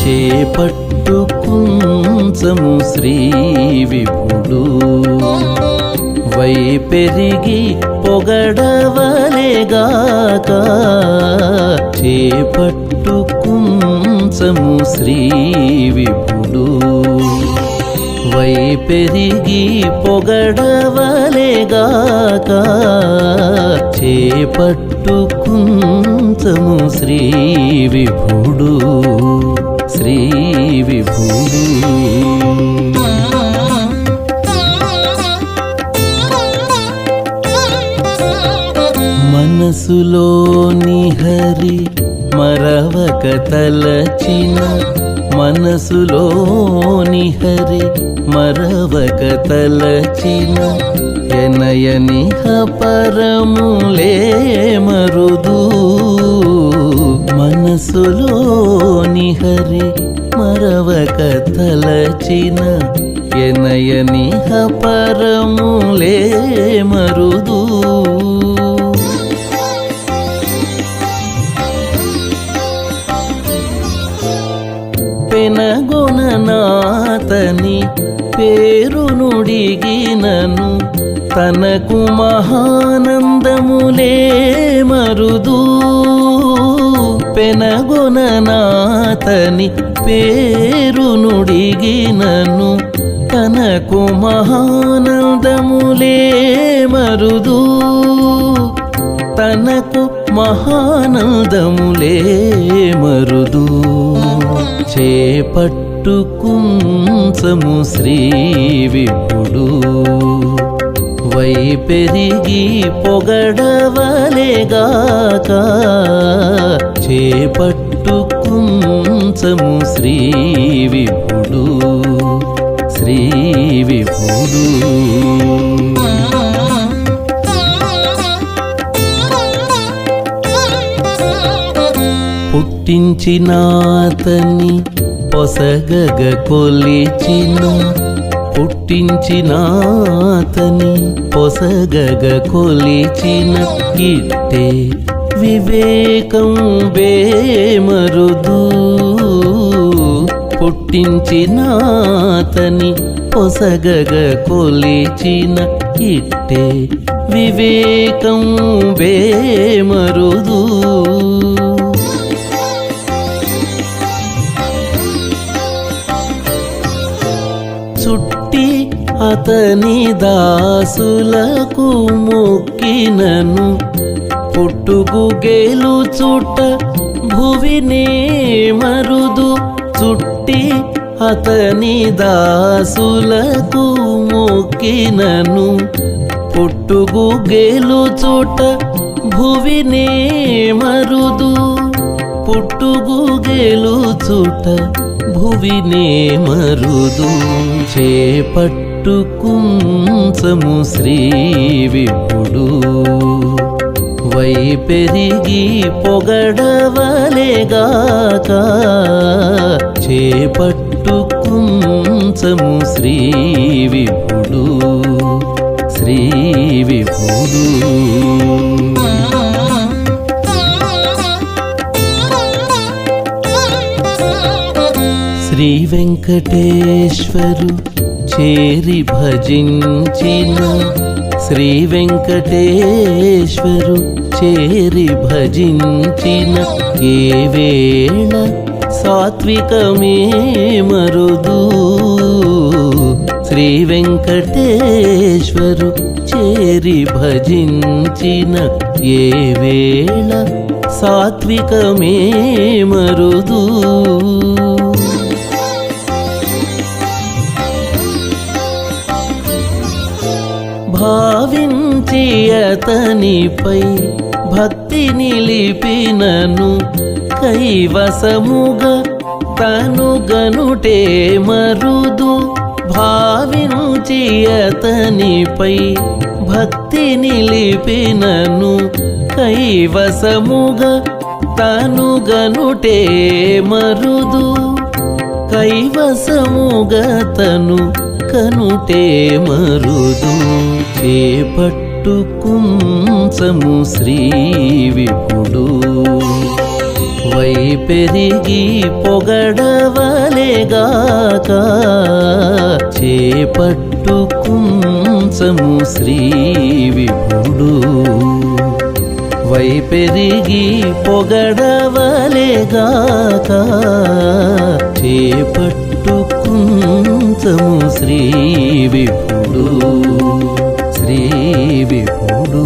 చేపట్టు కుంచము శ్రీ విభుడు. వై పెరిగి పొగడవలేగాక చేపట్టు కుంచము శ్రీ విభుడు. వై పెరిగి పొగడవలేగాక చేపట్టు కుంచము శ్రీ విభుడు. మనసులోని హరి మరవక తలచిన మనసులోని హరి మరవక తలచిన ఎనయనిహ పరములే మరుదు. మనసులోని హరి మరవక తలచిన ఎనయనిహ పరములే మరుదు. గుణనాథని పేరు నుడిగినను తనకు మహానందములే మరుదు. పెనగొననాతని పేరు నుడిగినను తనకు మహానందములే మరుదు. తనకు మహానందములే మరుదు. చేపట్టుకుంచము శ్రీ విభుడు. వై పెరిగి పొగడవలేగాక చేపట్టుకుంచము శ్రీ విభుడు. శ్రీ విభుడు. పుట్టించినాతని పొసగగ కొలిచిన పుట్టించినాతని పొసగగ కొలిచిన ఇట్టే వివేకం బేమరుదు. పుట్టించినాతని పొసగగ కొలిచిన ఇట్టే వివేకం వేమరుదు చుట్టి అతని దాసులకు మొక్కినను. పుట్టుకు గేలు చుట్ట భువినే మరుదు చుట్టి అతని దాసులకు మొక్కినను. పుట్టుకు గేలు గేలుచుట భువినే మరుదు. పుట్టుకు గేలు గేలుచుట భువినే మరుదు చేపట్టుకుంచము శ్రీ విభుడు. వై పెరిగి పొగడవలేగాక చేపట్టుకుంచము శ్రీ విభుడు. శ్రీ విభుడు. శ్రీ వెంకటేశ్వరు చేరి భజించిన. శ్రీ వెంకటేశ్వరు చేరి భజించిన. ఏ వేళ సాత్వికమే మరుదు. శ్రీ వెంకటేశ్వరు చేరి భజించిన. ఏ వేళ సాత్వికమే మరుదు. అతనిపై భక్తి నిలిపినను కైవసముగా తను గనుటే మరుదు భావించి అతనిపై భక్తి నిలిపినను కైవసముగా తను గనుటే మరుదు కైవసముగా తను కనుటే మరుదు చేపట్టు కుంచము శ్రీ విపుడు. వై పెరిగి పొగడవలేగాక చేపట్టు కుంచము శ్రీ విపుడు. వై పెరిగి పొగడవలేగాక చేపట్టు కుంచము శ్రీ విభుడు శ్రీ విభుడు